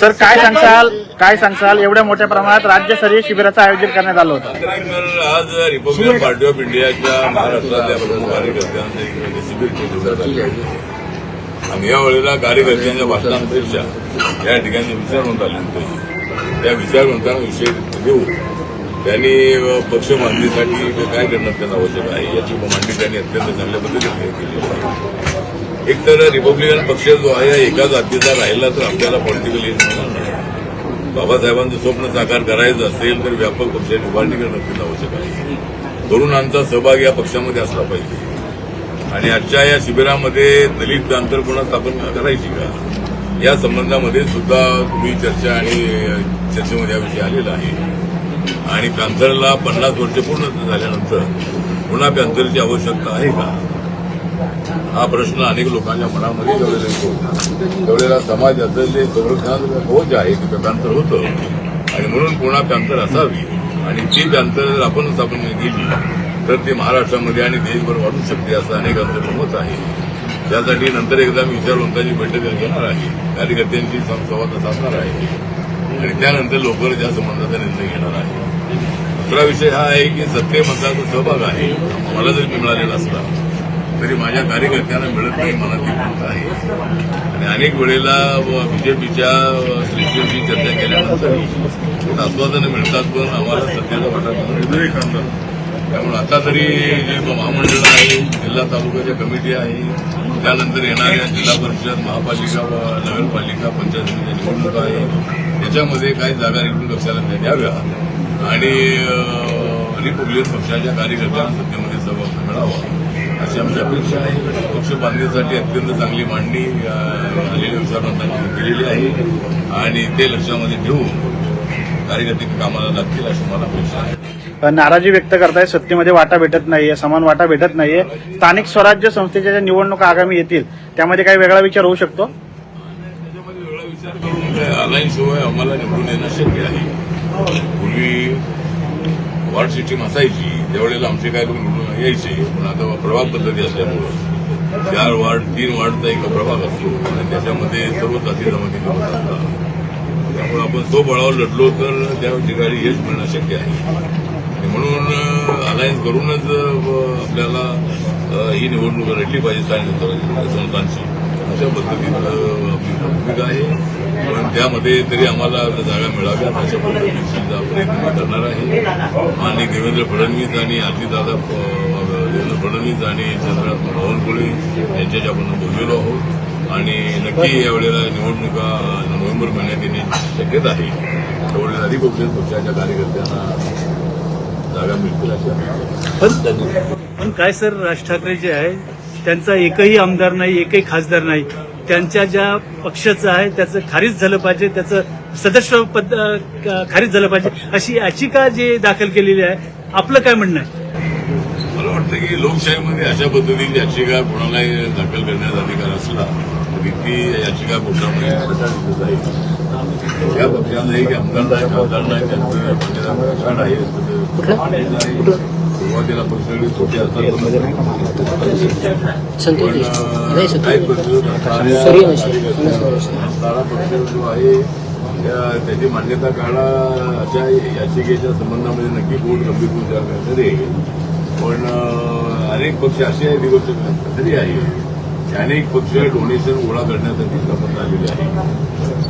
Sir काय सांगसाल काय सांगसाल एवढ्या मोठ्या प्रमाणात राज्यस्तरीय शिबिराचं आयोजन करण्यात आलं होतं. आज रिपब्लिकन पार्टी ऑफ इंडियाच्या महाराष्ट्रातल्या कार्यकर्त्यांचं एक शिबिर ठेवण्यात आले आणि या वेळेला कार्यकर्त्यांच्या भाषणांपेक्षा या ठिकाणी विचारवंत आले होते. त्या विचारवंतांविषयी देऊ त्यांनी पक्ष मांडणीसाठी काय करणं त्यांना आवश्यक आहे याची मांडणी त्यांनी अत्यंत चांगल्या पद्धतीने केली आहे. एक तर रिपब्लिकन पक्ष जो आहे एका जातीचा राहिला तर आपल्याला पॉलिटिकल एज नाही. बाबासाहेबांचं स्वप्न साकार करायचं असेल तर व्यापक पक्षाची उभारणी करणं अत्यंत आवश्यक आहे. तरुणांचा सहभाग या पक्षामध्ये असला पाहिजे. आणि आजच्या या शिबिरामध्ये दलित आंतरपुणा स्थापन करायची का? या संबंधामध्ये सुद्धा तुम्ही चर्चा आणि चर्चेमध्ये हा विषय आलेला आहे. आणि पॅन्थरला पन्नास वर्ष पूर्ण झाल्यानंतर पुन्हा पॅन्थरची आवश्यकता आहे का? हा प्रश्न अनेक लोकांच्या मनामध्ये जेवढेला येतो. तेवढेला समाजाचं जे संरक्षणाचं बोज आहे ते पॅन्थर होतं. आणि म्हणून पुन्हा पॅन्थर असावी आणि ती पॅन्थर जर आपण स्थापन केली तर ते महाराष्ट्रामध्ये आणि देशभर वाढू शकते असं अनेकांचं मत आहे. त्यासाठी नंतर एकदा मी विचारवंतांची बैठक घेणार आहे? कार्यकर्त्यांची संवाद साधणार आहे? आणि त्यानंतर लवकर त्या संबंधाचा निर्णय घेणार आहे दुसरा विषय हा आहे की सत्तेमधला सहभाग आहे. मला जरी मिळालेला असला तरी माझ्या कार्यकर्त्यांना मिळत नाही मनातील मत आहे. आणि अनेक वेळेला बीजेपीच्या श्रेष्ठींची चर्चा केल्यानंतर आश्वासनं मिळतात पण आम्हाला सत्तेचा वाटा मिळत नाही. त्यामुळे आता तरी जे महामंडळ आहे जिल्हा तालुक्याच्या कमिटी आहे त्यानंतर येणाऱ्या जिल्हा परिषद महापालिका व नगरपालिका पंचायत समिती निवडणुका आहे त्याच्यामध्ये काही जागा रिक्त पक्षाला द्याव्या आणि अं, रिपब्लिकन पक्षाच्या कार्यकर्त्यांना सत्तेमध्ये सहभाग मिळावा अशी आमची अपेक्षा आहे. पक्ष बांधणीसाठी अत्यंत चांगली मांडणी आलेल्या विचारवंतांनी केलेली आहे आणि ते लक्षामध्ये ठेवून कार्यकर्ते कामाला लागतील अशी मला अपेक्षा आहे. नाराजी व्यक्त करताय सत्तेमध्ये वाटा भेटत नाहीये समान वाटा भेटत नाहीये. स्थानिक स्वराज्य संस्थेच्या ज्या निवडणुका आगामी येतील त्यामध्ये काही वेगळा विचार होऊ शकतो? त्याच्यामध्ये वेगळा विचार करून आम्हाला निवडून येणं शक्य आहे. पूर्वी वॉर्ड सिस्टीम असायची त्यावेळेला आमचे काय लोक निवडून यायचे पण आता प्रभाग पद्धती असल्यामुळं चार वार्ड तीन वार्डचा एक प्रभाग असतो आणि त्याच्यामध्ये सर्व जाती जमाती लोक असतात. त्यामुळे आपण तो बळावर लढलो तर त्या ठिकाणी यश मिळणं शक्य आहे. म्हणून अलायन्स करूनच आपल्याला ही निवडणूक लढली पाहिजे स्थानिक संस्थांची. अशा पद्धतीनं आपली भूमिका आहे. त्यामध्ये तरी आम्हाला जागा मिळाव्यात अशा पद्धतीचा प्रयत्न मी करणार आहे. माननीय देवेंद्र फडणवीस आणि अजितदादा देवेंद्र फडणवीस आणि चंद्रकांत बावनकुळे यांच्याशी आपण बोललेलो आहोत. आणि नक्की यावेळेला निवडणुका नोव्हेंबर महिन्यात येण्याची शक्यता आहे. त्यावेळेला रिपब्लिकन पक्षाच्या कार्यकर्त्यांना जागा मिळतील अशी पण काय सर राज ठाकरे जे आहे त्यांचा एकही आमदार नाही एकही खासदार नाही. त्यांच्या ज्या पक्षाचं आहे त्याचं खारिज झालं पाहिजे त्याचं सदस्य पद खारिज झालं पाहिजे अशी याचिका जे दाखल केलेली आहे आपलं काय म्हणणं आहे? मला वाटतं की लोकशाहीमध्ये अशा पद्धतीची याचिका कोणालाही दाखल करण्याचा अधिकार असला तरी ती याचिका कोर्टामध्ये जाईल या पक्षालाही की आमदार नाही खासदार नाही त्यांचं आहे. सुरुवातीला पक्ष सगळे छोटे असतात. संतोष पण, नाही अं, काही पक्ष सूर्यवंशी. असणारा पक्ष जो आहे त्या- त्याची मान्यता काढा अशा याचिकेच्या संबंधामध्ये नक्की बोर्ड गंभीर विचार करेल पण अनेक पक्ष असे आहेत गोष्ट तरी आहे की अनेक पक्ष डोनेशन गोळा करण्यासाठी समज आलेले आहे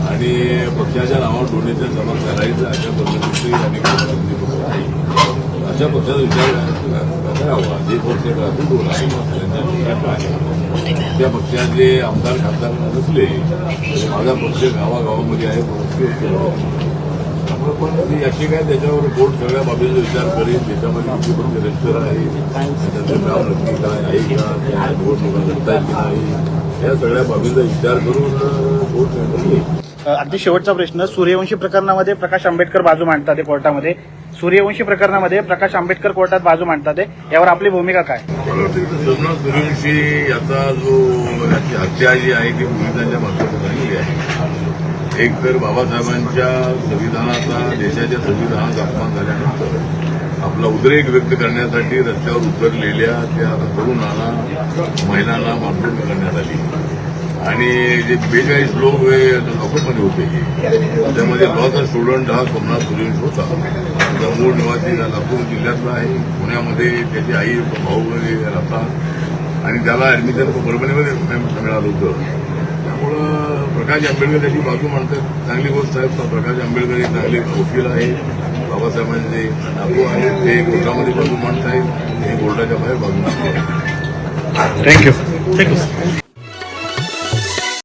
आणि पक्षाच्या नावावर डोनेशन जमा करायचं अशा पद्धतीचे अनेक आहे. अशा पक्षाचा विचार करावा जे पक्ष राजून आहे त्या पक्षाचे आमदार खासदार नसले तरी माझा पक्ष गावागावामध्ये आहे त्यामुळे पण ती याची काय त्याच्यावर कोर्ट सगळ्या बाबींचा विचार करेल त्याच्यामध्ये किती पण रजिस्टर आहे त्याचं नाव नक्की काय आहे का त्या निवडणुका की नाही या सगळ्या बाबींचा विचार करून कोर्ट निर्णय अगदी शेवटचा प्रश्न. सूर्यवंशी प्रकरणामध्ये प्रकाश आंबेडकर बाजू मांडतात कोर्टामध्ये. सूर्यवंशी प्रकरणामध्ये प्रकाश आंबेडकर कोर्टात बाजू मांडतात यावर आपली भूमिका काय? सूर्यवंशी याचा जो हत्या जी आहे ती पोलिसांच्या मार्फत झालेली आहे. एक तर बाबासाहेबांच्या संविधानाचा देशाच्या संविधानाचा अपमान झाल्यानंतर आपला उद्रेक व्यक्त करण्यासाठी रस्त्यावर उतरलेल्या त्या तरुणाला महिलांना मारहाण करण्यात आली. आणि जे बेचाळीस लोक लॉकअपमध्ये होते. त्यामध्ये लॉचा स्टुडंट हा सोमनाथ सूर्यवंश होता. त्याचा मूळ निवासी लातूर जिल्ह्यातला आहे. पुण्यामध्ये त्याची आई भाऊ वगैरे राहतात. आणि त्याला ऍडमिशन परभणीमध्ये मिळालं होतं. त्यामुळं प्रकाश आंबेडकर याची बाजू मांडतात. चांगली गोष्ट आहे. प्रकाश आंबेडकर हे चांगले वकील आहे बाबासाहेबांचे नातू आहेत. ते कोर्टामध्ये बाजू मांडत आहेत हे कोर्टाच्या बाहेर बाजू मांडत आहेत थँक्यू थँक्यू